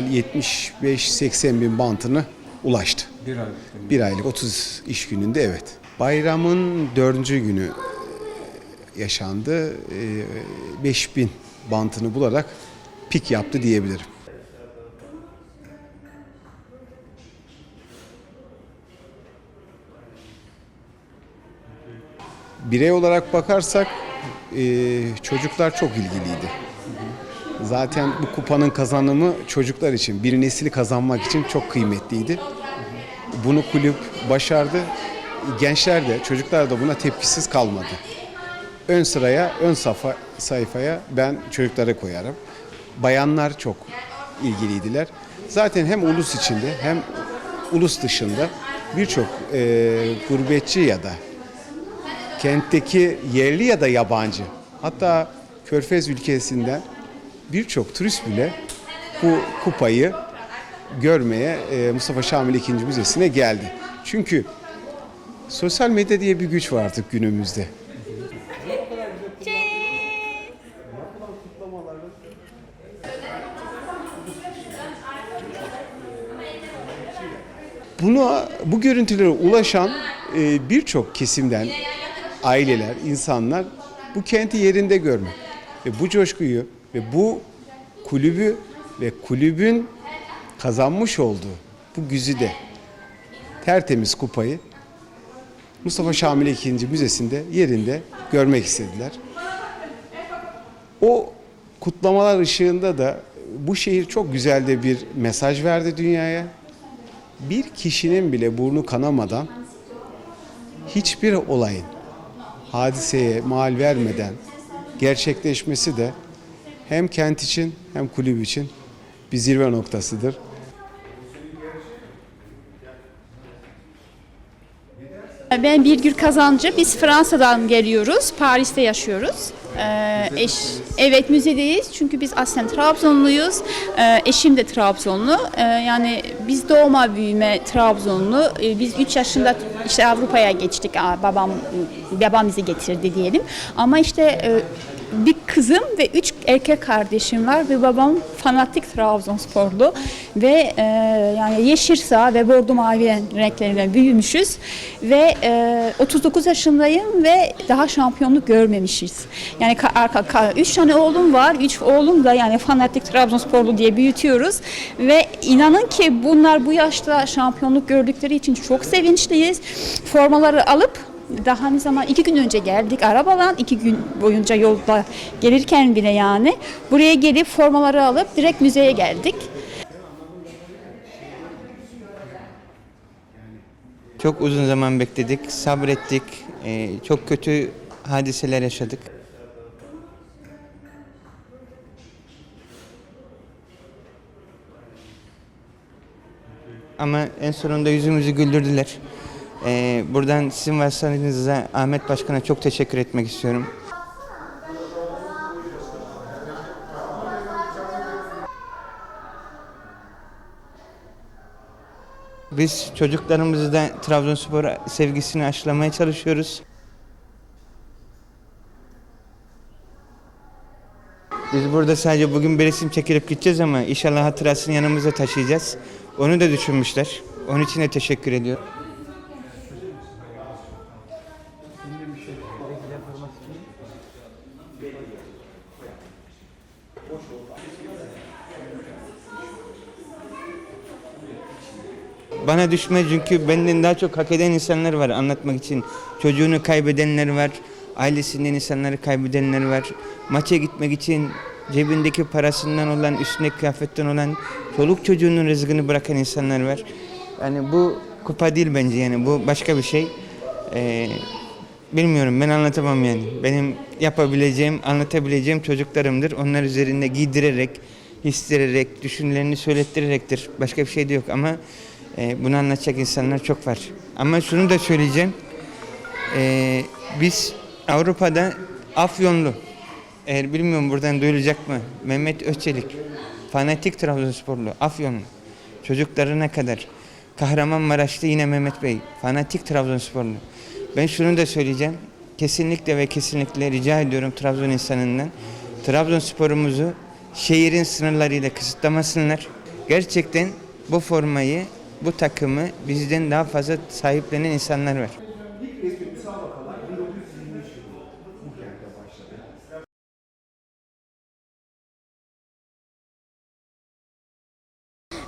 75-80 bin bantını ulaştı. Bir aylık. Bir aylık 30 iş gününde evet. Bayramın dördüncü günü e, yaşandı. E, 5000 bantını bularak pik yaptı diyebilirim. Birey olarak bakarsak e, çocuklar çok ilgiliydi. Zaten bu kupanın kazanımı çocuklar için, bir nesili kazanmak için çok kıymetliydi. Bunu kulüp başardı. Gençler de, çocuklar da buna tepkisiz kalmadı. Ön sıraya, ön safa, sayfaya ben çocukları koyarım. Bayanlar çok ilgiliydiler. Zaten hem ulus içinde hem ulus dışında birçok e, gurbetçi ya da kentteki yerli ya da yabancı hatta Körfez ülkesinden birçok turist bile bu kupayı görmeye e, Mustafa Şamil II. Müzesi'ne geldi. Çünkü sosyal medya diye bir güç var artık günümüzde. Buna bu görüntülere ulaşan e, birçok kesimden aileler, insanlar bu kenti yerinde görmek ve bu coşkuyu ve bu kulübü ve kulübün kazanmış olduğu bu güzide tertemiz kupayı Mustafa Şamil II. Müzesi'nde yerinde görmek istediler. O kutlamalar ışığında da bu şehir çok güzel de bir mesaj verdi dünyaya. Bir kişinin bile burnu kanamadan hiçbir olayın hadiseye mal vermeden gerçekleşmesi de hem kent için hem kulüp için bir zirve noktasıdır. Ben Birgül Kazancı. Biz Fransa'dan geliyoruz. Paris'te yaşıyoruz. Ee, eş, evet müzedeyiz çünkü biz aslen Trabzonluyuz. Ee, eşim de Trabzonlu. Ee, yani biz doğma büyüme Trabzonlu. Ee, biz 3 yaşında işte Avrupa'ya geçtik. Aa, babam babam bizi getirdi diyelim. Ama işte e, bir kızım ve üç erkek kardeşim var ve babam fanatik Trabzonsporlu ve e, yani yeşil sağ ve bordo mavi renklerine büyümüşüz ve e, 39 yaşındayım ve daha şampiyonluk görmemişiz. Yani ka- arka, ka- üç tane oğlum var, üç oğlum da yani fanatik Trabzonsporlu diye büyütüyoruz ve inanın ki bunlar bu yaşta şampiyonluk gördükleri için çok sevinçliyiz. Formaları alıp daha ne zaman iki gün önce geldik arabadan iki gün boyunca yolda gelirken bile yani buraya gelip formaları alıp direkt müzeye geldik. Çok uzun zaman bekledik, sabrettik, Ee, çok kötü hadiseler yaşadık. Ama en sonunda yüzümüzü güldürdüler. Ee, buradan sizin vasıtanızla Ahmet Başkan'a çok teşekkür etmek istiyorum. Biz çocuklarımızı da Trabzonspor sevgisini aşılamaya çalışıyoruz. Biz burada sadece bugün bir resim çekilip gideceğiz ama inşallah hatırasını yanımıza taşıyacağız. Onu da düşünmüşler. Onun için de teşekkür ediyorum. Bana düşmez çünkü benden daha çok hak eden insanlar var anlatmak için. Çocuğunu kaybedenler var, ailesinden insanları kaybedenler var. Maça gitmek için cebindeki parasından olan, üstündeki kıyafetten olan, çoluk çocuğunun rızkını bırakan insanlar var. Yani bu kupa değil bence yani bu başka bir şey. Ee, bilmiyorum ben anlatamam yani. Benim yapabileceğim, anlatabileceğim çocuklarımdır. Onlar üzerinde giydirerek, histirerek, düşüncelerini söylettirerektir. Başka bir şey de yok ama e, bunu anlatacak insanlar çok var. Ama şunu da söyleyeceğim. E, biz Avrupa'da Afyonlu, eğer bilmiyorum buradan duyulacak mı? Mehmet Özçelik, fanatik Trabzonsporlu, Afyonlu. Çocuklarına kadar. Kahramanmaraş'ta yine Mehmet Bey, fanatik Trabzonsporlu. Ben şunu da söyleyeceğim. Kesinlikle ve kesinlikle rica ediyorum Trabzon insanından. Trabzonsporumuzu şehrin sınırlarıyla kısıtlamasınlar. Gerçekten bu formayı, bu takımı bizden daha fazla sahiplenen insanlar var.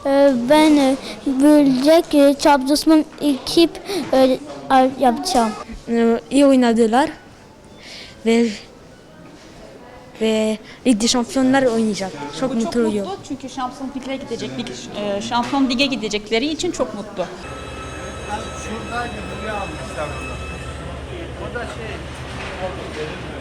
Ee, Ben e, büyüyecek e, Trabzonspor ekip e, yapacağım. Ee, iyi oynadılar ve ve Lig des Şampiyonlar oynayacak. Çok, Bu çok mutluyum. mutlu çünkü Şampiyon Lig'e gidecek, lig, e, Şampiyon Lig'e gidecekleri için çok mutlu. Şuradaydı buraya almışlar onu. O da şey.